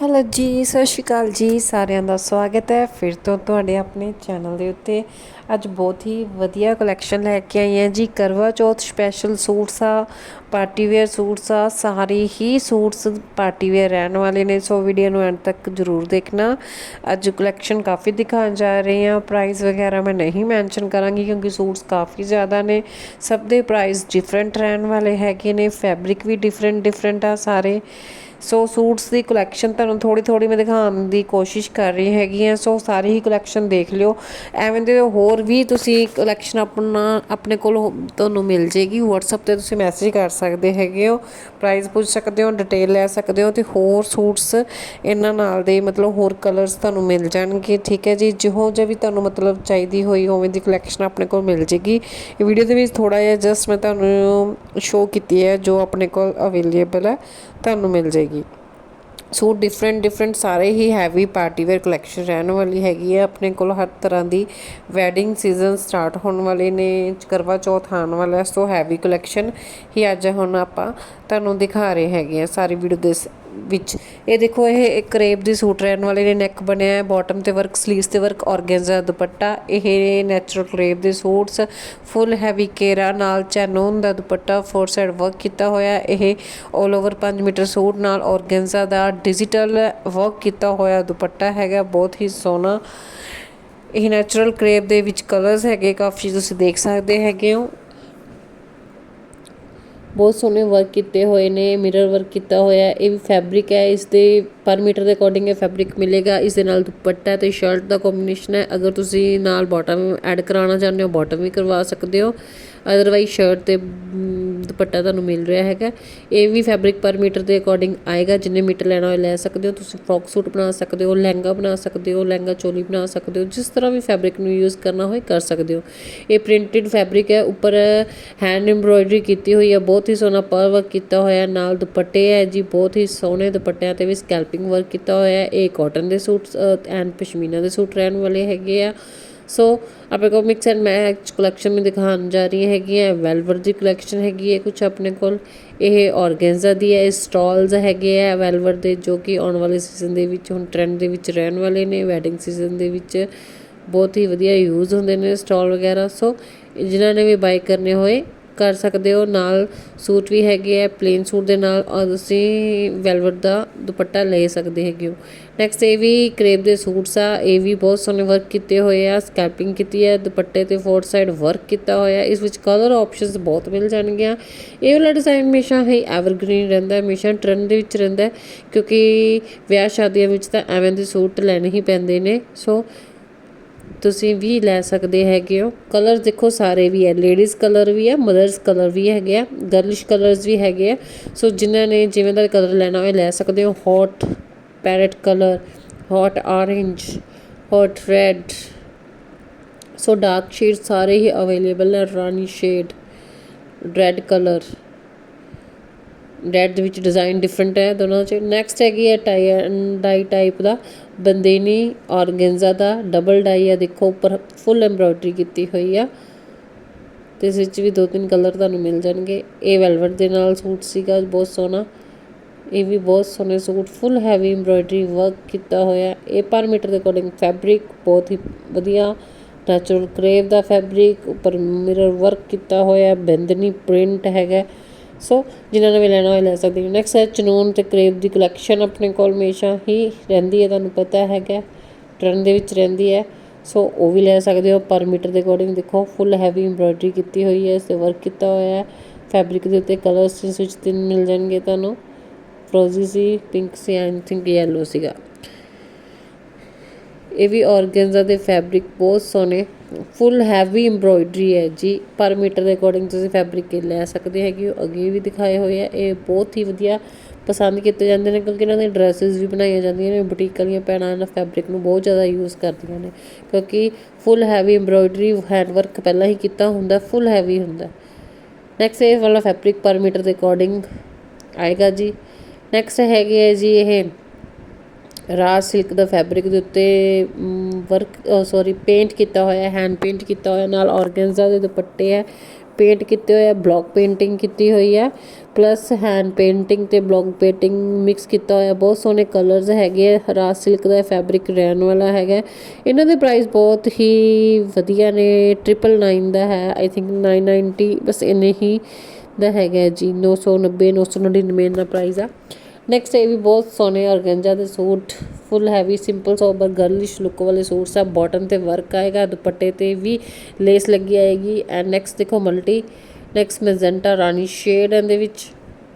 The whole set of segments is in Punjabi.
ਹੈਲੋ ਜੀ, ਸਤਿ ਸ਼੍ਰੀ ਅਕਾਲ ਜੀ, ਸਾਰਿਆਂ ਦਾ ਸਵਾਗਤ ਹੈ। ਫਿਰ ਤੋਂ ਤੁਹਾਡੇ ਆਪਣੇ ਚੈਨਲ ਦੇ ਉੱਤੇ ਅੱਜ ਬਹੁਤ ਹੀ ਵਧੀਆ ਕਲੈਕਸ਼ਨ ਲੈ ਕੇ ਆਈ ਹਾਂ ਜੀ। ਕਰਵਾ ਚੌਥ ਸਪੈਸ਼ਲ ਸੂਟਸ ਆ ਪਾਰਟੀ ਵੇਅਰ ਸੂਟਸ ਆ, ਸਾਰੇ ਹੀ ਸੂਟਸ ਪਾਰਟੀ ਵੇਅਰ ਰਹਿਣ ਵਾਲੇ ਨੇ। ਸੋ ਵੀਡੀਓ ਨੂੰ ਐਂਡ ਤੱਕ ਜ਼ਰੂਰ ਦੇਖਣਾ। ਅੱਜ ਕਲੈਕਸ਼ਨ ਕਾਫੀ ਦਿਖਾਉਣ ਜਾ ਰਹੇ ਹਾਂ। ਪ੍ਰਾਈਸ ਵਗੈਰਾ ਮੈਂ ਨਹੀਂ ਮੈਂਸ਼ਨ ਕਰਾਂਗੀ ਕਿਉਂਕਿ ਸੂਟਸ ਕਾਫੀ ਜ਼ਿਆਦਾ ਨੇ। ਸਭ ਦੇ ਪ੍ਰਾਈਸ ਡਿਫਰੈਂਟ ਰਹਿਣ ਵਾਲੇ ਹੈਗੇ ਨੇ। ਫੈਬਰਿਕ ਵੀ ਡਿਫਰੈਂਟ ਡਿਫਰੈਂਟ ਆ ਸਾਰੇ। ਸੋ ਸੂਟਸ ਦੀ ਕਲੈਕਸ਼ਨ ਤੁਹਾਨੂੰ ਥੋੜੀ ਥੋੜੀ ਮੈਂ ਦਿਖਾਉਣ ਦੀ ਕੋਸ਼ਿਸ਼ ਕਰ ਰਹੀ ਹੈਗੀ ਆ ਸੋ ਸਾਰੀ ਹੀ ਕਲੈਕਸ਼ਨ ਦੇਖ ਲਿਓ। ਐਵੇਂ ਦੇ ਹੋਰ ਵੀ ਤੁਸੀਂ ਕਲੈਕਸ਼ਨ ਆਪਣਾ, ਆਪਣੇ ਕੋਲ ਹੋ- ਤੁਹਾਨੂੰ ਮਿਲ ਜੇਗੀ। WhatsApp ਤੇ ਤੁਸੀਂ ਮੈਸੇਜ ਕਰ ਸਕਦੇ ਹੈਗੇ ਹੋ। ਪ੍ਰਾਈਸ ਪੁੱਛ ਸਕਦੇ ਹੋ ਡਿਟੇਲ ਲੈ ਸਕਦੇ ਹੋ ਤੇ ਹੋਰ ਸੂਟਸ ਇਹਨਾਂ ਨਾਲ ਦੇ ਮਤਲਬ ਹੋਰ ਕਲਰਸ ਤੁਹਾਨੂੰ ਮਿਲ ਜਾਣਗੇ। ਠੀਕ ਹੈ ਜੀ? ਜਿਹੋ ਜਿਹਾ ਵੀ ਤੁਹਾਨੂੰ ਮਤਲਬ ਚਾਹੀਦੀ ਹੋਈ ਉਵੇਂ ਦੀ ਕਲੈਕਸ਼ਨ ਆਪਣੇ ਕੋਲ ਮਿਲ ਜੇਗੀ। ਇਹ ਵੀਡੀਓ ਦੇ ਵਿੱਚ ਥੋੜਾ ਜਿਹਾ ਜਸਟ ਮੈਂ ਤੁਹਾਨੂੰ ਸ਼ੋਅ ਕੀਤੀ ਹੈ ਜੋ ਆਪਣੇ ਕੋਲ ਅਵੇਲੇਬਲ ਹੈ। ਤੁਹਾਨੂੰ ਮਿਲ ਜੇਗੀ। ਸੂਟ ਡਿਫਰੈਂਟ ਡਿਫਰੈਂਟ ਸਾਰੇ ਹੀ ਹੈਵੀ ਪਾਰਟੀ ਵੇਅਰ ਕਲੈਕਸ਼ਨ ਰਹਿਣ ਵਾਲੀ ਹੈਗੀ ਹੈ। ਆਪਣੇ ਕੋਲ ਹਰ ਤਰ੍ਹਾਂ ਦੀ ਵੈਡਿੰਗ ਸੀਜ਼ਨ ਸਟਾਰਟ ਹੋਣ ਵਾਲੇ ਨੇ ਕਰਵਾ ਚੌਥ ਆਉਣ ਵਾਲਾ ਹੈ, ਸੋ ਹੈਵੀ ਕਲੈਕਸ਼ਨ ਹੀ ਅੱਜ ਹੁਣ ਆਪਾਂ ਤੁਹਾਨੂੰ ਦਿਖਾ ਰਹੇ ਹੈਗੇ ਆ ਸਾਰੀ ਵੀਡੀਓ ਦੇ ਵਿੱਚ ਇਹ ਦੇਖੋ, ਇਹ ਇੱਕ ਕਰੇਪ ਦੀ ਸੂਟ ਰਹਿਣ ਵਾਲੇ ਨੇ ਨੈਕ ਬਣਿਆ ਹੈ ਬਾਟਮ ਤੇ ਵਰਕ ਸਲੀਵਸ ਤੇ ਵਰਕ ਔਰਗੈਂਜ਼ਾ ਦੁਪੱਟਾ। ਇਹ ਨੈਚੁਰਲ ਕਰੇਪ ਦੇ ਸੂਟਸ ਫੁੱਲ ਹੈਵੀ ਕੇਰਾ ਨਾਲ ਚੈਨੋਨ ਦਾ ਦੁਪੱਟਾ ਫੋਰ ਸਾਈਡ ਵਰਕ ਕੀਤਾ ਹੋਇਆ ਇਹ 올 ਓਵਰ 5 ਮੀਟਰ ਸੂਟ ਨਾਲ ਔਰਗੈਂਜ਼ਾ ਦਾ ਡਿਜੀਟਲ ਵਰਕ ਕੀਤਾ ਹੋਇਆ ਦੁਪੱਟਾ ਹੈਗਾ, ਬਹੁਤ ਹੀ ਸੋਹਣਾ। ਇਹ ਨੈਚੁਰਲ ਕਰੇਪ ਦੇ ਵਿੱਚ ਕਲਰਸ ਹੈਗੇ, ਕਾਫੀ ਤੁਸੀਂ ਦੇਖ ਸਕਦੇ ਹੈਗੇ ਹੋ। ਬਹੁਤ ਸੋਹਣੇ ਵਰਕ ਕੀਤੇ ਹੋਏ ਨੇ ਮਿਰਰ ਵਰਕ ਕੀਤਾ ਹੋਇਆ, ਇਹ ਵੀ ਫੈਬਰਿਕ ਹੈ, ਇਸ ਦੇ ਪਰ ਮੀਟਰ ਦੇ ਅਕੋਰਡਿੰਗ ਇਹ ਫੈਬਰਿਕ ਮਿਲੇਗਾ, ਇਸ ਦੇ ਨਾਲ ਦੁਪੱਟਾ ਤੇ ਸ਼ਰਟ ਦਾ ਕੰਬੀਨੇਸ਼ਨ ਹੈ, ਅਗਰ ਤੁਸੀਂ ਨਾਲ ਬਾਟਮ ਐਡ ਕਰਾਉਣਾ ਚਾਹੁੰਦੇ ਹੋ ਬਾਟਮ ਵੀ ਕਰਵਾ ਸਕਦੇ ਹੋ। ਅਦਰਵਾਈਜ਼ ਸ਼ਰਟ ਤੇ ਦੁਪੱਟਾ ਤੁਹਾਨੂੰ ਮਿਲ ਰਿਹਾ ਹੈਗਾ। ਇਹ ਵੀ ਫੈਬਰਿਕ ਪਰ ਮੀਟਰ ਦੇ ਅਕੋਰਡਿੰਗ ਆਏਗਾ। ਜਿੰਨੇ ਮੀਟਰ ਲੈਣਾ ਹੋਏ ਲੈ ਸਕਦੇ ਹੋ। ਤੁਸੀਂ ਫਰੋਕ ਸੂਟ ਬਣਾ ਸਕਦੇ ਹੋ, ਲਹਿੰਗਾ ਬਣਾ ਸਕਦੇ ਹੋ, ਲਹਿੰਗਾ ਚੋਲੀ ਬਣਾ ਸਕਦੇ ਹੋ। ਜਿਸ ਤਰ੍ਹਾਂ ਵੀ ਫੈਬਰਿਕ ਨੂੰ ਯੂਜ਼ ਕਰਨਾ ਹੋਏ ਕਰ ਸਕਦੇ ਹੋ। ਇਹ ਪ੍ਰਿੰਟਡ ਫੈਬਰਿਕ ਹੈ। ਉੱਪਰ ਹੈਂਡ ਐਮਬ੍ਰੋਇਡਰੀ ਕੀਤੀ ਹੋਈ ਹੈ। ਬਹੁਤ ਹੀ ਸੋਹਣਾ ਪਰ ਵਰਕ ਕੀਤਾ ਹੋਇਆ ਨਾਲ ਦੁਪੱਟੇ ਹੈ ਜੀ। ਬਹੁਤ ਹੀ ਸੋਹਣੇ ਦੁਪੱਟਿਆਂ ਤੇ ਵੀ ਸਕੈਲਪਿੰਗ ਵਰਕ ਕੀਤਾ ਹੋਇਆ ਹੈ। ਇਹ ਕਾਟਨ ਦੇ ਸੂਟ ਐਂਡ ਪਸ਼ਮੀਨਾ ਦੇ ਸੂਟ ਰਹਿਣ ਵਾਲੇ ਹੈਗੇ ਆ। ਸੋ ਆਪਣੇ ਕੋਲ ਮਿਕਸ ਐਂਡ ਮੈਚ ਕਲੈਕਸ਼ਨ ਵੀ ਦਿਖਾਉਣ ਜਾ ਰਹੀ ਹੈਗੀ ਹੈ ਵੈਲਵਰ ਦੀ ਕਲੈਕਸ਼ਨ ਹੈਗੀ ਹੈ ਕੁਝ ਆਪਣੇ ਕੋਲ ਇਹ ਔਰਗੈਂਜ਼ਾ ਦੀ ਹੈ ਸਟਾਲਸ ਹੈਗੇ ਹੈ ਵੈਲਵਰ ਦੇ ਜੋ ਕਿ ਆਉਣ ਵਾਲੇ ਸੀਜ਼ਨ ਦੇ ਵਿੱਚ ਹੁਣ ਟ੍ਰੈਂਡ ਦੇ ਵਿੱਚ ਰਹਿਣ ਵਾਲੇ ਨੇ ਵੈਡਿੰਗ ਸੀਜ਼ਨ ਦੇ ਵਿੱਚ ਬਹੁਤ ਹੀ ਵਧੀਆ ਯੂਜ਼ ਹੁੰਦੇ ਨੇ ਸਟਾਲ ਵਗੈਰਾ ਸੋ ਜਿਨ੍ਹਾਂ ਨੇ ਵੀ ਬਾਈ ਕਰਨੇ ਹੋਏ ਕਰ ਸਕਦੇ ਹੋ ਨਾਲ ਸੂਟ ਵੀ ਹੈਗੇ ਆ ਪਲੇਨ ਸੂਟ ਦੇ ਨਾਲ ਔਰ ਤੁਸੀਂ ਵੈਲਵਟ ਦਾ ਦੁਪੱਟਾ ਲੈ ਸਕਦੇ ਹੈਗੇ ਹੋ ਨੈਕਸਟ ਇਹ ਵੀ ਕਰੇਪ ਦੇ ਸੂਟਸ ਆ। ਇਹ ਵੀ ਬਹੁਤ ਸੋਹਣੇ ਵਰਕ ਕੀਤੇ ਹੋਏ ਆ। ਸਕੈਲਪਿੰਗ ਕੀਤੀ ਹੈ ਦੁਪੱਟੇ ਤੇ ਫੋਰ ਸਾਈਡ ਵਰਕ ਕੀਤਾ ਹੋਇਆ ਇਸ ਵਿੱਚ ਕਲਰ ਆਪਸ਼ਨਸ ਬਹੁਤ ਮਿਲ ਜਾਣਗੀਆਂ। ਇਹ ਵਾਲਾ ਡਿਜ਼ਾਈਨ ਹਮੇਸ਼ਾ ਹੀ ਐਵਰਗ੍ਰੀਨ ਰਹਿੰਦਾ ਹੈ, ਹਮੇਸ਼ਾ ਟ੍ਰੈਂਡ ਦੇ ਵਿੱਚ ਰਹਿੰਦਾ ਹੈ, ਕਿਉਂਕਿ ਵਿਆਹ ਸ਼ਾਦੀਆਂ ਵਿੱਚ ਤਾਂ ਐਵੇਂ ਦੇ ਸੂਟ ਲੈਣੇ ਹੀ ਪੈਂਦੇ ਨੇ। ਸੋ ਤੁਸੀਂ ਵੀ ਲੈ ਸਕਦੇ ਹੈਗੇ ਹੋ। ਕਲਰ ਦੇਖੋ, ਸਾਰੇ ਵੀ ਹੈ। ਲੇਡੀਜ਼ ਕਲਰ ਵੀ ਹੈ ਮਦਰਸ ਕਲਰ ਵੀ ਹੈਗੇ ਆ। ਗਰਲਿਸ਼ ਕਲਰਸ ਵੀ ਹੈਗੇ ਆ। ਸੋ ਜਿਨ੍ਹਾਂ ਨੇ ਜਿਵੇਂ ਦਾ ਕਲਰ ਲੈਣਾ ਹੋਵੇ ਲੈ ਸਕਦੇ ਹੋ। Hot parrot colour hot orange hot red so dark shade ਸਾਰੇ ਹੀ ਅਵੇਲੇਬਲ ਹੈ ਰਾਣੀ ਸ਼ੇਡ ਰੈਡ ਕਲਰ ਰੈਡ ਦੇ ਵਿੱਚ ਡਿਜ਼ਾਈਨ ਡਿਫਰੈਂਟ ਹੈ ਦੋਨਾਂ ਚ ਨੈਕਸਟ ਹੈਗੀ ਹੈ ਟਾਈ ਡਾਈ ਟਾਈਪ ਦਾ ਬੰਦੇਨੀ ਔਰਗੈਂਜ਼ਾ ਦਾ ਡਬਲ ਡਾਈ ਆ ਦੇਖੋ ਉੱਪਰ ਫੁੱਲ ਐਮਬ੍ਰੋਇਡਰੀ ਕੀਤੀ ਹੋਈ ਆ ਤੇ ਇਸ ਵਿੱਚ ਵੀ ਦੋ ਤਿੰਨ ਕਲਰ ਤੁਹਾਨੂੰ ਮਿਲ ਜਾਣਗੇ ਇਹ ਵੈਲਵਟ ਦੇ ਨਾਲ ਸੂਟ ਸੀਗਾ ਬਹੁਤ ਸੋਹਣਾ ਇਹ ਵੀ ਬਹੁਤ ਸੋਹਣੇ suit full heavy embroidery work ਕੀਤਾ ਹੋਇਆ। ਇਹ ਪਰ ਮੀਟਰ ਦੇ ਅਕੋਰਡਿੰਗ ਫੈਬਰਿਕ ਬਹੁਤ ਹੀ ਵਧੀਆ ਨੈਚੁਰਲ ਕਰੇਵ ਦਾ ਫੈਬਰਿਕ ਉੱਪਰ ਮਿਰਰ ਵਰਕ ਕੀਤਾ ਹੋਇਆ, ਬੰਦਨੀ ਪ੍ਰਿੰਟ ਹੈਗਾ। ਸੋ ਜਿਨ੍ਹਾਂ ਨੇ ਵੀ ਲੈਣਾ ਹੋਏ ਲੈ ਸਕਦੇ ਹੋ। ਨੈਕਸਟ ਹੈ ਚਨੂਨ ਤੇ ਕਰੇਵ ਦੀ ਕਲੈਕਸ਼ਨ ਆਪਣੇ ਕੋਲ ਹਮੇਸ਼ਾ ਹੀ ਰਹਿੰਦੀ ਹੈ, ਤੁਹਾਨੂੰ ਪਤਾ ਹੈਗਾ। ਟ੍ਰੈਂਡ ਦੇ ਵਿੱਚ ਰਹਿੰਦੀ ਹੈ। ਸੋ ਉਹ ਵੀ ਲੈ ਸਕਦੇ ਹੋ। ਪਰ ਮੀਟਰ ਦੇ ਅਕੋਰਡਿੰਗ ਦੇਖੋ ਫੁੱਲ ਹੈਵੀ ਐਮਬ੍ਰੋਇਡਰੀ ਕੀਤੀ ਹੋਈ ਹੈ, ਇਸ ਤੇ ਵਰਕ ਕੀਤਾ ਹੋਇਆ ਹੈ। ਫੈਬਰਿਕ ਦੇ ਉੱਤੇ ਕਲਰਸ ਇਸ ਵਿੱਚ ਤਿੰਨ ਮਿਲ ਜਾਣਗੇ ਤੁਹਾਨੂੰ। ਫਰੋਜ਼ੀ ਸੀ ਪਿੰਕ ਸੀ ਐਂਡ ਥਿੰਕ ਯੈਲੋ ਸੀਗਾ। ਇਹ ਵੀ ਔਰਗੈਂਜ਼ਾ ਦੇ ਫੈਬਰਿਕ ਬਹੁਤ ਸੋਹਣੇ ਫੁੱਲ ਹੈਵੀ ਐਮਬ੍ਰੋਇਡਰੀ ਹੈ ਜੀ। ਪਰ ਮੀਟਰ ਦੇ ਅਕੋਰਡਿੰਗ ਤੁਸੀਂ ਫੈਬਰਿਕ ਲੈ ਸਕਦੇ ਹੈਗੇ ਹੋ, ਅੱਗੇ ਵੀ ਦਿਖਾਏ ਹੋਏ ਆ, ਇਹ ਬਹੁਤ ਹੀ ਵਧੀਆ ਪਸੰਦ ਕੀਤੇ ਜਾਂਦੇ ਨੇ, ਕਿਉਂਕਿ ਇਹਨਾਂ ਦੀਆਂ ਡਰੈਸਸ ਵੀ ਬਣਾਈਆਂ ਜਾਂਦੀਆਂ ਨੇ ਬੁਟੀਕ ਵਾਲੀਆਂ ਭੈਣਾਂ ਇਹਨਾਂ ਫੈਬਰਿਕ ਨੂੰ ਬਹੁਤ ਜ਼ਿਆਦਾ ਯੂਜ਼ ਕਰਦੀਆਂ ਨੇ, ਕਿਉਂਕਿ full heavy embroidery hand work ਪਹਿਲਾਂ ਹੀ ਕੀਤਾ ਹੁੰਦਾ ਫੁੱਲ ਹੈਵੀ ਹੁੰਦਾ। ਨੈਕਸਟ ਇਹ ਵਾਲਾ ਫੈਬਰਿਕ ਪਰ ਮੀਟਰ ਦੇ ਅਕੋਰਡਿੰਗ ਆਏਗਾ ਜੀ। ਨੈਕਸਟ ਹੈਗੇ ਹੈ ਜੀ ਇਹ ਰਾਜ ਸਿਲਕ ਦਾ ਫੈਬਰਿਕ ਦੇ ਉੱਤੇ ਵਰਕ ਸੌਰੀ ਪੇਂਟ ਕੀਤਾ ਹੋਇਆ ਹੈਂਡ ਪੇਂਟ ਕੀਤਾ ਹੋਇਆ, ਨਾਲ ਔਰਗੈਂਜ਼ਾ ਦੇ ਦੁਪੱਟੇ ਹੈ ਪੇਂਟ ਕੀਤੇ ਹੋਏ ਆ ਬਲੌਕ ਪੇਂਟਿੰਗ ਕੀਤੀ ਹੋਈ ਹੈ ਪਲੱਸ ਹੈਂਡ ਪੇਂਟਿੰਗ ਤੇ ਬਲੌਕ ਪੇਂਟਿੰਗ ਮਿਕਸ ਕੀਤਾ ਹੋਇਆ, ਬਹੁਤ ਸੋਹਣੇ ਕਲਰਸ ਹੈਗੇ ਆ, ਰਾਜ ਸਿਲਕ ਦਾ ਫੈਬਰਿਕ ਰਹਿਣ ਵਾਲਾ ਹੈਗਾ ਇਹਨਾਂ ਦੇ ਪ੍ਰਾਈਸ ਬਹੁਤ ਹੀ ਵਧੀਆ ਨੇ 999 ਦਾ ਹੈ ਆਈ ਥਿੰਕ 990 ਬਸ ਇੰਨੇ ਹੀ ਦਾ ਹੈਗਾ ਜੀ 990 999 ਦਾ ਪ੍ਰਾਈਸ ਆ। ਨੈਕਸਟ ਇਹ ਵੀ ਬਹੁਤ ਸੋਹਣੇ ਔਰਗੈਂਜਾ ਦੇ suit full heavy simple sober girlish look ਵਾਲੇ ਸੂਟਸ ਆ ਬਾਟਮ ਤੇ ਵਰਕ ਆਏਗਾ, ਦੁਪੱਟੇ ਤੇ ਵੀ ਲੇਸ ਲੱਗੀ ਆਏਗੀ ਐਂਡ ਨੈਕਸਟ ਦੇਖੋ ਮਲਟੀ ਨੈਕਸਟ ਮੈਜੈਂਟਾ ਰਾਣੀ ਸ਼ੇਡ ਇਹਦੇ ਵਿੱਚ,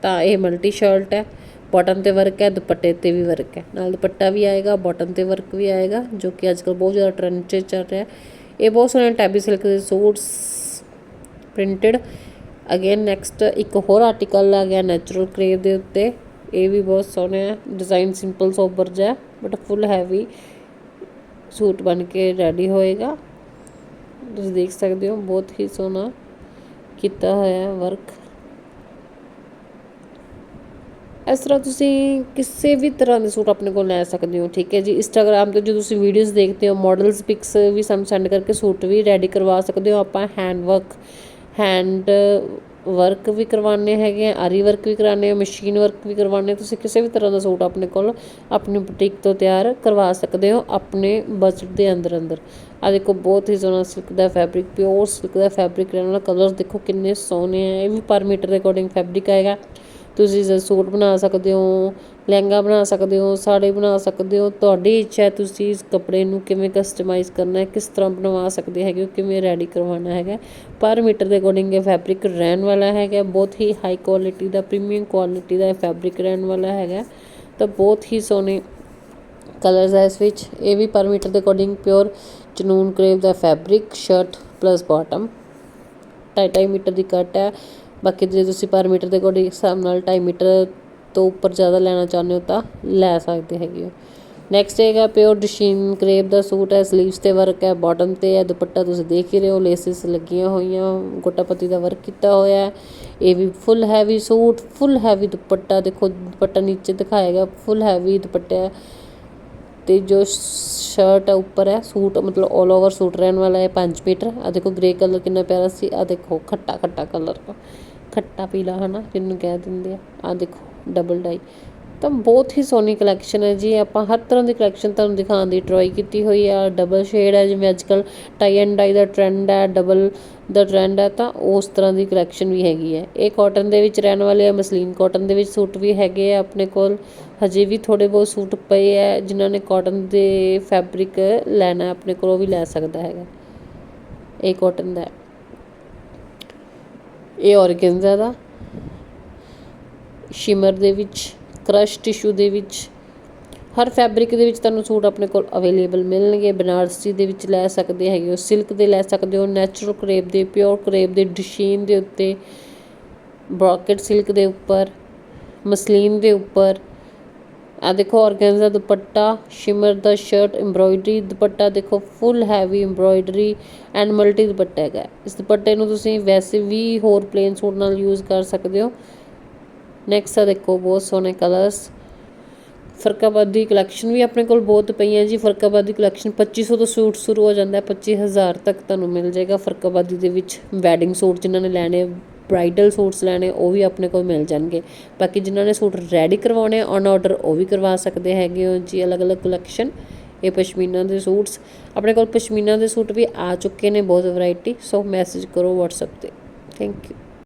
ਤਾਂ ਇਹ ਮਲਟੀ ਸ਼ਰਟ ਹੈ ਬਾਟਮ ਤੇ ਵਰਕ ਹੈ, ਦੁਪੱਟੇ ਤੇ ਵੀ ਵਰਕ ਹੈ। ਨਾਲ ਦੁਪੱਟਾ ਵੀ ਆਏਗਾ ਬਾਟਮ ਤੇ ਵਰਕ ਵੀ ਆਏਗਾ, ਜੋ ਕਿ ਅੱਜਕੱਲ ਬਹੁਤ ਜ਼ਿਆਦਾ ਟ੍ਰੈਂਡ 'ਚ ਚੱਲ ਰਿਹਾ ਇਹ ਬਹੁਤ ਸੋਹਣੇ ਟੈਬੀ ਸਿਲਕ ਦੇ ਸੂਟਸ ਪ੍ਰਿੰਟਡ ਅਗੇਨ ਨੈਕਸਟ ਇੱਕ ਹੋਰ ਆਰਟੀਕਲ ਆ ਗਿਆ ਨੈਚੁਰਲ ਕਰੇਵ ਦੇ ਉੱਤੇ। ਇਹ ਵੀ ਬਹੁਤ ਸੋਹਣਾ ਹੈ ਡਿਜ਼ਾਈਨ ਸਿੰਪਲ ਸੋਬਰ ਜਿਹਾ ਬਟ ਫੁੱਲ ਹੈਵੀ ਸੂਟ ਬਣ ਕੇ ਰੈਡੀ ਹੋਏਗਾ। ਤੁਸੀਂ ਦੇਖ ਸਕਦੇ ਹੋ, ਬਹੁਤ ਹੀ ਸੋਹਣਾ ਕੀਤਾ ਹੋਇਆ ਹੈ ਵਰਕ ਇਸ ਤਰ੍ਹਾਂ ਤੁਸੀਂ ਕਿਸੇ ਵੀ ਤਰ੍ਹਾਂ ਦੇ ਸੂਟ ਆਪਣੇ ਕੋਲ ਲੈ ਸਕਦੇ ਹੋ, ਠੀਕ ਹੈ ਜੀ? ਇੰਸਟਾਗ੍ਰam ਤੇ ਜੋ ਤੁਸੀਂ ਵੀਡੀਓਜ਼ ਦੇਖਦੇ ਹੋ ਮਾਡਲਸ ਪਿਕਸ ਵੀ ਸਾਨੂੰ ਸੈਂਡ ਕਰਕੇ ਸੂਟ ਵੀ ਰੈਡੀ ਕਰਵਾ ਸਕਦੇ ਹੋ। ਆਪਾਂ ਹੈਂਡ ਵਰਕ ਹੈਂਡ ਵਰਕ ਵੀ ਕਰਵਾਉਂਦੇ ਹੈਗੇ ਆ, ਆਰੀ ਵਰਕ ਵੀ ਕਰਾਣੇ ਆ ਮਸ਼ੀਨ ਵਰਕ ਵੀ ਕਰਵਾਉਂਦੇ ਤੁਸੀਂ ਕਿਸੇ ਵੀ ਤਰ੍ਹਾਂ ਦਾ ਸੂਟ ਆਪਣੇ ਕੋਲ ਆਪਣੀ ਬੁਟੀਕ ਤੋਂ ਤਿਆਰ ਕਰਵਾ ਸਕਦੇ ਹੋ ਆਪਣੇ ਬਜਟ ਦੇ ਅੰਦਰ ਅੰਦਰ। ਆ ਦੇਖੋ, ਬਹੁਤ ਹੀ ਸੋਹਣਾ ਸਿਲਕ ਦਾ ਫੈਬਰਿਕ ਪਿਓਰ ਸਿਲਕ ਦਾ ਫੈਬਰਿਕ ਰਹਿਣ ਵਾਲਾ ਕਲਰਸ ਦੇਖੋ ਕਿੰਨੇ ਸੋਹਣੇ ਆ, ਇਹ ਵੀ ਪਰ ਮੀਟਰ ਦੇ ਅਕੋਰਡਿੰਗ ਫੈਬਰਿਕ ਆਏਗਾ। ਤੁਸੀਂ ਇਸ ਸੂਟ ਬਣਾ ਸਕਦੇ ਹੋ ਲਹਿੰਗਾ ਬਣਾ ਸਕਦੇ ਹੋ, ਸਾੜੀ ਬਣਾ ਸਕਦੇ ਹੋ, ਤੁਹਾਡੀ ਇੱਛਾ ਤੁਸੀਂ ਇਸ ਕੱਪੜੇ ਨੂੰ ਕਿਵੇਂ ਕਸਟਮਾਈਜ਼ ਕਰਨਾ ਹੈ, ਕਿਸ ਤਰ੍ਹਾਂ ਬਣਵਾ ਸਕਦੇ ਹੈਗੇ ਹੋ, ਕਿਵੇਂ ਰੈਡੀ ਕਰਵਾਉਣਾ ਹੈਗਾ ਪਰ ਮੀਟਰ ਦੇ ਅਕੋਰਡਿੰਗ ਇਹ ਫੈਬਰਿਕ ਰਹਿਣ ਵਾਲਾ ਹੈਗਾ ਬਹੁਤ ਹੀ ਹਾਈ ਕੁਆਲਿਟੀ ਦਾ ਪ੍ਰੀਮੀਅਮ ਕੁਆਲਿਟੀ ਦਾ ਇਹ ਫੈਬਰਿਕ ਰਹਿਣ ਵਾਲਾ ਹੈਗਾ ਤਾਂ ਬਹੁਤ ਹੀ ਸੋਹਣੇ ਕਲਰਸ ਹੈ ਇਸ ਵਿੱਚ। ਇਹ ਵੀ ਪਰ ਮੀਟਰ ਦੇ ਅਕੋਰਡਿੰਗ ਪਿਓਰ ਜਨੂਨ ਕਰੇਵ ਦਾ ਫੈਬਰਿਕ ਸ਼ਰਟ ਪਲੱਸ ਬਾਟਮ ਢਾਈ ਢਾਈ ਮੀਟਰ ਦੀ ਕੱਟ ਹੈ। ਬਾਕੀ ਜੇ ਤੁਸੀਂ ਪਰ ਮੀਟਰ ਦੇ ਅਕੋਰਡਿੰਗ ਹਿਸਾਬ ਨਾਲ 2.5 ਮੀਟਰ ਤੋਂ ਉੱਪਰ ਜ਼ਿਆਦਾ ਲੈਣਾ ਚਾਹੁੰਦੇ ਹੋ ਤਾਂ ਲੈ ਸਕਦੇ ਹੈਗੇ ਹੋ। ਨੈਕਸਟ ਹੈਗਾ ਪਿਓਰ ਡਸ਼ੀਨ ਕਰੇਪ ਦਾ ਸੂਟ ਹੈ ਸਲੀਵਸ ਤੇ ਵਰਕ ਹੈ ਬਾਟਮ ਤੇ ਹੈ, ਦੁਪੱਟਾ ਤੁਸੀਂ ਦੇਖ ਹੀ ਰਹੇ ਹੋ ਲੇਸਿਸ ਲੱਗੀਆਂ ਹੋਈਆਂ, ਗੋਟਾਪਤੀ ਦਾ ਵਰਕ ਕੀਤਾ ਹੋਇਆ ਇਹ ਵੀ full heavy suit full heavy dupatta, ਦੇਖੋ ਦੁਪੱਟਾ ਨੀਚੇ ਦਿਖਾਏਗਾ ਫੁੱਲ ਹੈਵੀ ਦੁਪੱਟਾ ਹੈ। ਤੇ ਜੋ ਸ਼ਰਟ ਹੈ ਉੱਪਰ ਹੈ, ਸੂਟ ਮਤਲਬ 올 ਓਵਰ ਸੂਟ ਰਹਿਣ ਵਾਲਾ ਹੈ 5 ਮੀਟਰ। ਆ ਦੇਖੋ ਗ੍ਰੇ ਕਲਰ ਕਿੰਨਾ ਪਿਆਰਾ ਸੀ ਆ ਦੇਖੋ ਖੱਟਾ ਖੱਟਾ ਕਲਰ ਖੱਟਾ ਪੀਲਾ ਹਨਾ, ਜਿਹਨੂੰ ਕਹਿ ਦਿੰਦੇ ਆ। ਆ ਦੇਖੋ। ਡਬਲ ਡਾਈ ਤਾਂ ਬਹੁਤ ਹੀ ਸੋਹਣੀ ਕਲੈਕਸ਼ਨ ਹੈ ਜੀ। ਆਪਾਂ ਹਰ ਤਰ੍ਹਾਂ ਦੀ ਕਲੈਕਸ਼ਨ ਤੁਹਾਨੂੰ ਦਿਖਾਉਣ ਦੀ ਟਰਾਈ ਕੀਤੀ ਹੋਈ ਆ। ਡਬਲ ਸ਼ੇਡ ਹੈ, ਜਿਵੇਂ ਅੱਜਕੱਲ ਟਾਈ ਐਂਡ ਡਾਈ ਦਾ ਟ੍ਰੈਂਡ ਹੈ ਡਬਲ ਦਾ ਟ੍ਰੈਂਡ ਹੈ, ਤਾਂ ਉਸ ਤਰ੍ਹਾਂ ਦੀ ਕਲੈਕਸ਼ਨ ਵੀ ਹੈਗੀ ਹੈ। ਇਹ ਕਾਟਨ ਦੇ ਵਿੱਚ ਰਹਿਣ ਵਾਲੇ ਆ, ਮਸਲੀਨ ਕਾਟਨ ਦੇ ਵਿੱਚ ਸੂਟ ਵੀ ਹੈਗੇ ਆ ਆਪਣੇ ਕੋਲ। ਹਜੇ ਵੀ ਥੋੜੇ ਬਹੁਤ ਸੂਟ ਪਏ ਆ, ਜਿਨ੍ਹਾਂ ਨੇ ਕਾਟਨ ਦੇ ਫੈਬਰਿਕ ਲੈਣਾ ਆਪਣੇ ਕੋਲ ਉਹ ਵੀ ਲੈ ਸਕਦਾ ਹੈਗਾ। ਇਹ ਕਾਟਨ ਦਾ ਇਹ ਔਰਗੈਂਜ਼ਾ ਦਾ ਸ਼ਿਮਰ ਦੇ ਵਿੱਚ ਕਰਸ਼ ਟਿਸ਼ੂ ਦੇ ਵਿੱਚ। ਹਰ ਫੈਬਰਿਕ ਦੇ ਵਿੱਚ ਤੁਹਾਨੂੰ ਸੂਟ ਆਪਣੇ ਕੋਲ ਅਵੇਲੇਬਲ ਮਿਲਣਗੇ। ਬਨਾਰਸੀ ਦੇ ਵਿੱਚ ਲੈ ਸਕਦੇ ਹੈਗੇ ਹੋ ਸਿਲਕ ਦੇ ਲੈ ਸਕਦੇ ਹੋ ਨੈਚੁਰਲ ਕਰੇਪ ਦੇ ਪਿਓਰ ਕਰੇਪ ਦੇ ਡਿਸ਼ੀਨ ਦੇ ਉੱਤੇ ਬ੍ਰੋਕਟ ਸਿਲਕ ਦੇ ਉੱਪਰ ਮਸਲੀਨ ਦੇ ਉੱਪਰ। ਆ ਦੇਖੋ ਔਰਗੈਂਜ਼ਾ ਦੁਪੱਟਾ ਸ਼ਿਮਰ ਦਾ ਸ਼ਰਟ ਐਮਬ੍ਰੋਇਡਰੀ ਦੁਪੱਟਾ ਦੇਖੋ full heavy embroidery and multi dupatta ਹੈਗਾ। ਇਸ ਦੁਪੱਟੇ ਨੂੰ ਤੁਸੀਂ ਵੈਸੇ ਵੀ ਹੋਰ ਪਲੇਨ ਸੂਟ ਨਾਲ ਯੂਜ਼ ਕਰ ਸਕਦੇ ਹੋ। ਨੈਕਸਟ ਆ ਦੇਖੋ, ਬਹੁਤ ਸੋਹਣੇ ਕਲਰਸ ਫਰਕਾਬਾਦੀ ਕਲੈਕਸ਼ਨ ਵੀ ਆਪਣੇ ਕੋਲ ਬਹੁਤ ਪਈਆਂ ਜੀ। ਫਰਕਾਬਾਦੀ ਕਲੈਕਸ਼ਨ 2500 ਤੋਂ ਸੂਟ ਸ਼ੁਰੂ ਹੋ ਜਾਂਦਾ ਹੈ 25000 ਤੱਕ ਤੁਹਾਨੂੰ ਮਿਲ ਜਾਏਗਾ ਫਰਕਾਬਾਦੀ ਦੇ ਵਿੱਚ। ਵੈਡਿੰਗ ਸੂਟ ਜਿਨ੍ਹਾਂ ਨੇ ਲੈਣੇ ਬ੍ਰਾਈਡਲ ਸੂਟਸ ਲੈਣੇ, ਉਹ ਵੀ ਆਪਣੇ ਕੋਲ ਮਿਲ ਜਾਣਗੇ। ਬਾਕੀ ਜਿਨ੍ਹਾਂ ਨੇ ਸੂਟ ਰੈਡੀ ਕਰਵਾਉਣੇ ਔਨ ਆਰਡਰ ਉਹ ਵੀ ਕਰਵਾ ਸਕਦੇ ਹੈਗੇ ਹੋ ਜੀ, ਅਲੱਗ-ਅਲੱਗ ਕਲੈਕਸ਼ਨ ਇਹ ਪਸ਼ਮੀਨਾ ਦੇ ਸੂਟਸ। ਆਪਣੇ ਕੋਲ ਪਸ਼ਮੀਨਾ ਦੇ ਸੂਟ ਵੀ ਆ ਚੁੱਕੇ ਨੇ, ਬਹੁਤ ਵੈਰਾਈਟੀ ਸੋ ਮੈਸੇਜ ਕਰੋ WhatsApp ਤੇ। Thank you